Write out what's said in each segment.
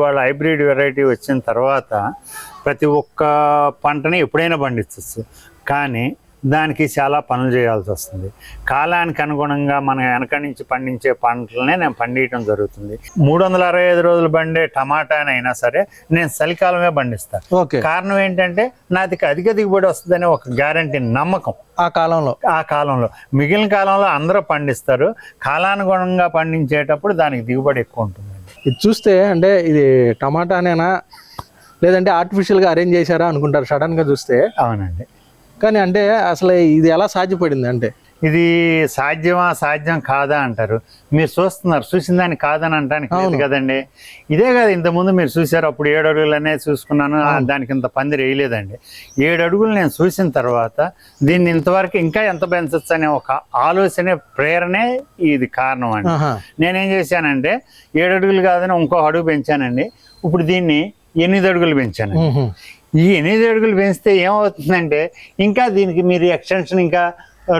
వాళ్ళ hybrid variety వచ్చిన తర్వాత ప్రతి ఒక్క పంటని ఎప్పుడైనా పండించవచ్చు. కానీ దానికి చాలా పనులు చేయాల్సి వస్తుంది. కాలానికి అనుగుణంగా మనం వెనక నుంచి పండించే పంటలనే నేను పండించడం జరుగుతుంది. మూడు వందల అరవై ఐదు రోజులు పండే టమాటానైనా సరే నేను చలికాలమే పండిస్తాను ఓకే. కారణం ఏంటంటే నాది అధిక దిగుబడి వస్తుందనే ఒక గ్యారంటీ నమ్మకం. ఆ కాలంలో? ఆ కాలంలో. మిగిలిన కాలంలో అందరూ పండిస్తారు. కాలానుగుణంగా పండించేటప్పుడు దానికి దిగుబడి ఎక్కువ ఉంటుందండి ఇది చూస్తే అంటే ఇది టమాటానేనా? లేదంటే ఆర్టిఫిషియల్గా అరేంజ్ చేశారా అనుకుంటారు సడన్గా చూస్తే. అవునండి. కానీ అంటే అసలు ఇది ఎలా సాధ్యపడింది అంటే ఇది సాధ్యమా సాధ్యం కాదా అంటారు. మీరు చూస్తున్నారు చూసిన దాన్ని కాదని అంటానికి లేదు కదండి. ఇదే కదా ఇంతకుముందు మీరు చూసారు అప్పుడు ఏడు అడుగులు అనేది చూసుకున్నాను దానికి ఇంత పందిరి వేయలేదండి. ఏడు అడుగులు నేను చూసిన తర్వాత దీన్ని ఇంతవరకు ఇంకా ఎంత పెంచచ్చు అనే ఒక ఆలోచన ప్రేరణే ఇది కారణం అండి. నేనేం చేశానంటే ఏడు అడుగులు కాదని ఇంకో అడుగు పెంచానండి. ఇప్పుడు దీన్ని ఎనిమిది అడుగులు పెంచాను. ఈ ఎనిమిది అడుగులు పెంచితే ఏమవుతుందంటే ఇంకా దీనికి మీరు ఎక్స్టెన్షన్ ఇంకా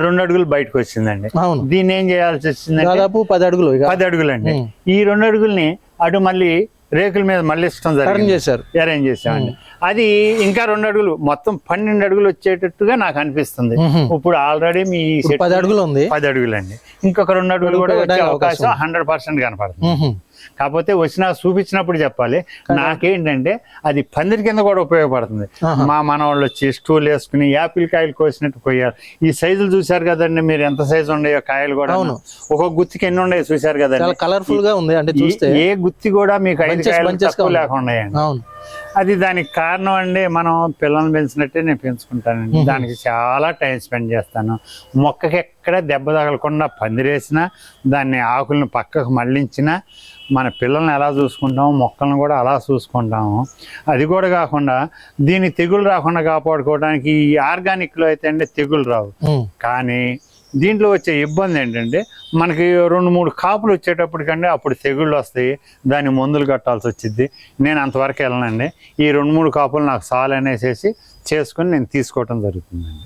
రెండు అడుగులు బయటకు వచ్చిందండి. దీన్ని ఏం చేయాల్సి వచ్చిందంటే దాదాపు పది అడుగులు పది అడుగులండి. ఉం. ఈ రెండు అడుగుల్ని అటు మళ్ళీ రేకుల మీద మళ్ళీ ఇష్టం టర్న్ జరిగింది చేశారు. అరేంజ్ చేసామండి అది ఇంకా రెండు అడుగులు మొత్తం పన్నెండు అడుగులు వచ్చేటట్టుగా నాకు అనిపిస్తుంది. ఇప్పుడు ఆల్రెడీ మీ పది అడుగులు ఉంది. పది అడుగులండి. ఇంకొక రెండు అడుగులు కూడా వచ్చే అవకాశం హండ్రెడ్ పర్సెంట్ కనపడుతుంది. కాకపోతే వచ్చినా చూపించినప్పుడు చెప్పాలి. నాకేంటంటే అది పందిరి కింద కూడా ఉపయోగపడుతుంది. మా మనవాళ్ళు వచ్చి స్టూల్ వేసుకుని యాపిల్ కాయలు కోసినట్టు కొయ్యారు. ఈ సైజులు చూశారు కదండి మీరు ఎంత సైజు ఉండేయో కాయలు కూడా. ఒక గుత్తికి ఎన్ని ఉండేవి చూశారు కదండి? కలర్ఫుల్గా ఉంది అంటే ఏ గుత్తి కూడా మీకు ఐదు కాయలు తక్కువ ఉన్నాయి. లేకుండా అది దానికి కారణం అండి మనం పిల్లల్ని పెంచినట్టే నేను పెంచుకుంటానండి. దానికి చాలా టైం స్పెండ్ చేస్తాను. మొక్కకి ఎక్కడ దెబ్బ తగలకుండా పందిరేసిన దాన్ని ఆకులను పక్కకు మళ్ళించిన మన పిల్లల్ని ఎలా చూసుకుంటాము మొక్కలను కూడా అలా చూసుకుంటాము. అది కూడా కాకుండా దీన్ని తెగులు రాకుండా కాపాడుకోవడానికి ఈ ఆర్గానిక్లో అయితే అండి తెగులు రావు. కానీ దీంట్లో వచ్చే ఇబ్బంది ఏంటంటే మనకి రెండు మూడు కాపులు వచ్చేటప్పటికంటే అప్పుడు తెగుళ్ళు వస్తాయి. దాని మందులు కట్టాల్సి వచ్చింది నేను అంతవరకు వెళ్ళనండి. ఈ రెండు మూడు కాపులు నాకు చాలు అనేసేసి చేసుకొని నేను తీసుకోవటం జరుగుతుందండి.